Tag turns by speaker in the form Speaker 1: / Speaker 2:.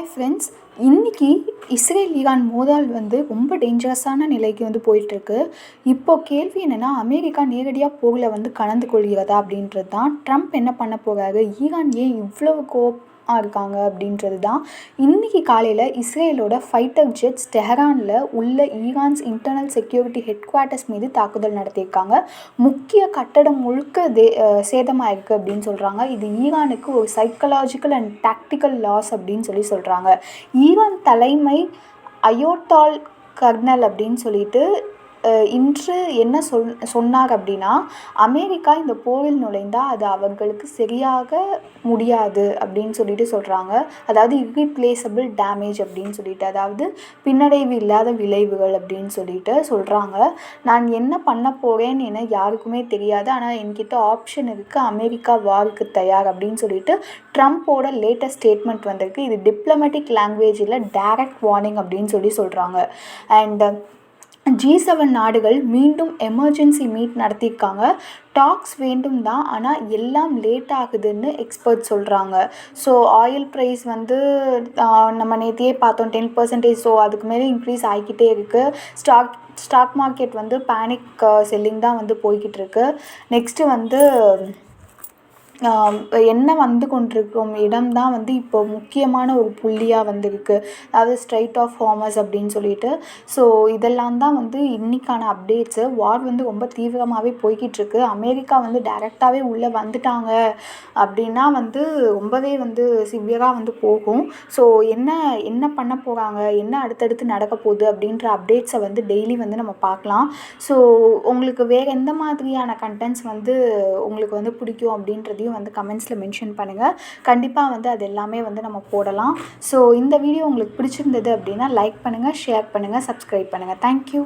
Speaker 1: Hi friends இன்றைக்கி Israel Iran மோதல் வந்து ரொம்ப டேஞ்சரஸான நிலைக்கு வந்து போயிட்டுருக்கு. இப்போது கேள்வி என்னென்னா அமெரிக்கா நேரடியாக போகல வந்து கலந்து கொள்கிறதா அப்படின்றது தான் ட்ரம்ப் என்ன பண்ண போகிறாரு ஈரான் ஏன் இவ்வளவு கோப் இருக்காங்க அப்படின்றது தான் இன்றைக்கி காலையில் இஸ்ரேலோட ஃபைட்டர் ஜெட்ஸ் டெஹரானில் உள்ள Iran's internal security headquarters மீது தாக்குதல் நடத்தியிருக்காங்க. முக்கிய கட்டடம் முழுக்க தே சேதமாயிருக்கு அப்படின்னு சொல்கிறாங்க இது ஈரானுக்கு ஒரு சைக்கலாஜிக்கல் அண்ட் டாக்டிக்கல் லாஸ் அப்படின்னு சொல்லி சொல்கிறாங்க ஈரான் தலைமை அயோட்டால் கர்னல் அப்படின்னு சொல்லிட்டு இன்று என்ன சொல் சொன்னார் அப்படின்னா அமெரிக்கா இந்த போரில் நுழைந்தால் அது அவர்களுக்கு சரியாக முடியாது அப்படின்னு சொல்லிட்டு சொல்கிறாங்க அதாவது இர்ரீப்ளேசபிள் டேமேஜ் அப்படின்னு சொல்லிட்டு அதாவது பின்னடைவு இல்லாத விளைவுகள் அப்படின்னு சொல்லிட்டு சொல்கிறாங்க நான் என்ன பண்ண போகிறேன்னு என யாருக்குமே தெரியாது. ஆனால் என்கிட்ட ஆப்ஷன் இருக்குது அமெரிக்கா வாருக்கு தயார் அப்படின்னு சொல்லிட்டு ட்ரம்ப்போட லேட்டஸ்ட் ஸ்டேட்மெண்ட் வந்திருக்கு. இது டிப்ளமேட்டிக் லாங்குவேஜில் டேரக்ட் வார்னிங் அப்படின்னு சொல்லி சொல்கிறாங்க அண்ட் ஜி செவன் நாடுகள் மீண்டும் எமர்ஜென்சி மீட் நடத்தியிருக்காங்க. டாக்ஸ் வேண்டும் தான் ஆனால் எல்லாம் லேட் ஆகுதுன்னு எக்ஸ்பர்ட் சொல்கிறாங்க ஸோ ஆயில் ப்ரைஸ் வந்து நம்ம நேற்றையே பார்த்தோம் டென் பர்சன்டேஜ் ஸோ அதுக்கு மேலே இன்க்ரீஸ் ஆகிக்கிட்டே இருக்குது ஸ்டாக் ஸ்டாக் மார்க்கெட் வந்து பேனிக் செல்லிங் தான் வந்து போய்கிட்டு இருக்கு. நெக்ஸ்ட்டு வந்து என்ன வந்து கொண்டிருக்கும் இடம் தான் வந்து இப்போ முக்கியமான ஒரு புள்ளியாக வந்திருக்கு. அதாவது ஸ்ட்ரைட் ஆஃப் ஹார்மஸ் அப்படின்னு சொல்லிட்டு. ஸோ இதெல்லாம் தான் வந்து இன்றைக்கான அப்டேட்ஸு வார் வந்து ரொம்ப தீவிரமாகவே போய்கிட்டுருக்கு அமெரிக்கா வந்து டைரெக்டாகவே உள்ளே வந்துட்டாங்க அப்படின்னா வந்து ரொம்பவே வந்து சிவியராக வந்து போகும். ஸோ என்ன என்ன பண்ண போகிறாங்க என்ன அடுத்தடுத்து நடக்க போகுது அப்படின்ற அப்டேட்ஸை வந்து டெய்லி வந்து நம்ம பார்க்கலாம். ஸோ உங்களுக்கு வேறு எந்த மாதிரியான கண்டென்ட்ஸ் வந்து உங்களுக்கு வந்து பிடிக்கும் அப்படின்றதையும் அதையும் வந்து கமெண்ட்ஸில் மென்ஷன் பண்ணுங்கள் கண்டிப்பாக வந்து அது எல்லாமே வந்து நம்ம போடலாம். ஸோ இந்த வீடியோ உங்களுக்கு பிடிச்சிருந்தது அப்படின்னா லைக் பண்ணுங்கள் ஷேர் பண்ணுங்கள் சப்ஸ்கிரைப் பண்ணுங்கள் தேங்க்யூ